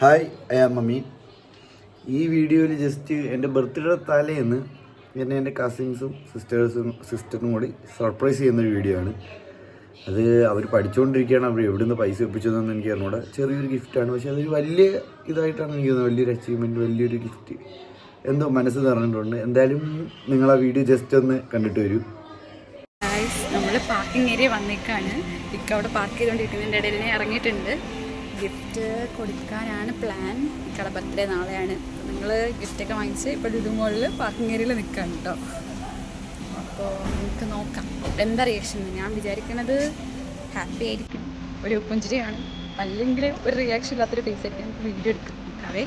Hi I am mummy ഈ വീഡിയോയിൽ just എന്റെ ബർത്ത്ഡേ തലേന്ന് എന്നെ എന്റെ കസിൻസും സിസ്റ്റേഴ്സും സിസ്റ്ററും കൂടി സർപ്രൈസ് ചെയ്യുന്ന ഒരു വീഡിയോ ആണ്. അത് അവർ പഠിച്ചുകൊണ്ടിരിക്കുകയാണ് അവർ എവിടെ നിന്ന് പൈസ ഒപ്പിച്ചതെന്ന് എനിക്ക് അറിഞ്ഞൂടെ. ചെറിയൊരു ഗിഫ്റ്റാണ് പക്ഷേ അതൊരു വലിയ ഇതായിട്ടാണ് എനിക്ക് തോന്നുന്നത്. വലിയൊരു അച്ചീവ്മെന്റ് വലിയൊരു ഗിഫ്റ്റ് എന്തോ മനസ്സ് നിറഞ്ഞിട്ടുണ്ട്. എന്തായാലും നിങ്ങൾ ആ വീഡിയോ ജസ്റ്റ് ഒന്ന് കണ്ടിട്ട് വരൂ. നമ്മൾ പാർക്കിംഗ് ഏരിയ വന്നേക്കാണ്. ഇക്ക അവിടെ പാർക്ക് ചെയ്തുകൊണ്ടിരിക്കുന്നതിന്റെ ഇടയിൽ ഇറങ്ങിയിട്ടുണ്ട്. ഗിഫ്റ്റ് കൊടുക്കാനാണ് പ്ലാൻ. ഇക്കടെ ബർത്ത്ഡേ നാളെയാണ്. നിങ്ങൾ ഗിഫ്റ്റൊക്കെ വാങ്ങിച്ച് ഇപ്പോൾ ലുലുമോളിൽ പാർക്കിംഗ് ഏരിയയിൽ നിൽക്കാം കേട്ടോ അപ്പോൾ നമുക്ക് നോക്കാം. എന്താ റിയാക്ഷൻ ഞാൻ വിചാരിക്കുന്നത് ഹാപ്പി ആയിരിക്കും. ഒരു പുഞ്ചിരിയാണ് അല്ലെങ്കിൽ ഒരു റിയാക്ഷൻ ഇല്ലാത്തൊരു ഫേസ് ആയിരിക്കും. വീഡിയോ എടുക്കാം. നോക്കാവേ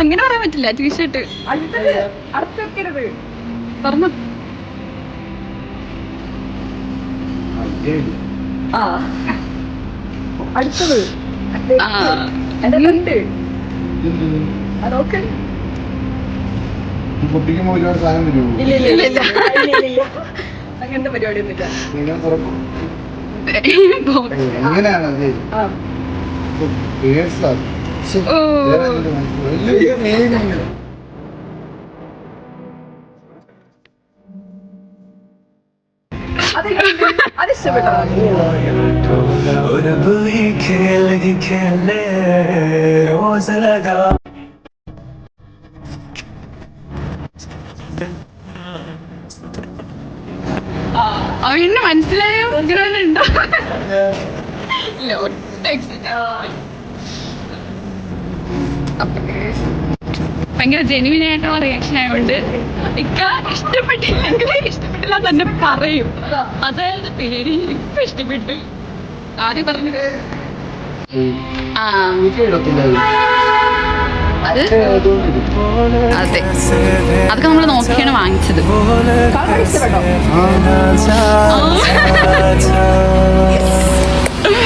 അങ്ങനെ പറയാൻ പറ്റില്ല ടീഷർട്ട് പറഞ്ഞു ആ. അടുത്തത്. ഉണ്ട് അതൊക്കെ പൊട്ടിക്കുമ്പോൾ ഒരുപാട് സാധനം വരുമോ? ഇല്ല ഇല്ല ഇല്ല. ഇല്ല അങ്ങനത്തെ പരിപാടിയൊന്നുമില്ല. നിങ്ങൾ അവന് മനസ്സിലായോ? ഉണ്ടോ? ഭയങ്കര ജെനുവിൻ ആയിട്ടുള്ള റിയാക്ഷൻ ആയതുകൊണ്ട് ഇക്ക ഇഷ്ടപ്പെട്ടില്ലെങ്കിൽ ഇഷ്ടപ്പെട്ടില്ല തന്നെ പറയും. അതായത് പേര് ഇപ്പൊ ഇഷ്ടപ്പെട്ടു. ആദ്യം പറഞ്ഞത് ആ. അത് അതെ. അതൊക്കെ നമ്മൾ നോക്കിയാണ് വാങ്ങിച്ചത്.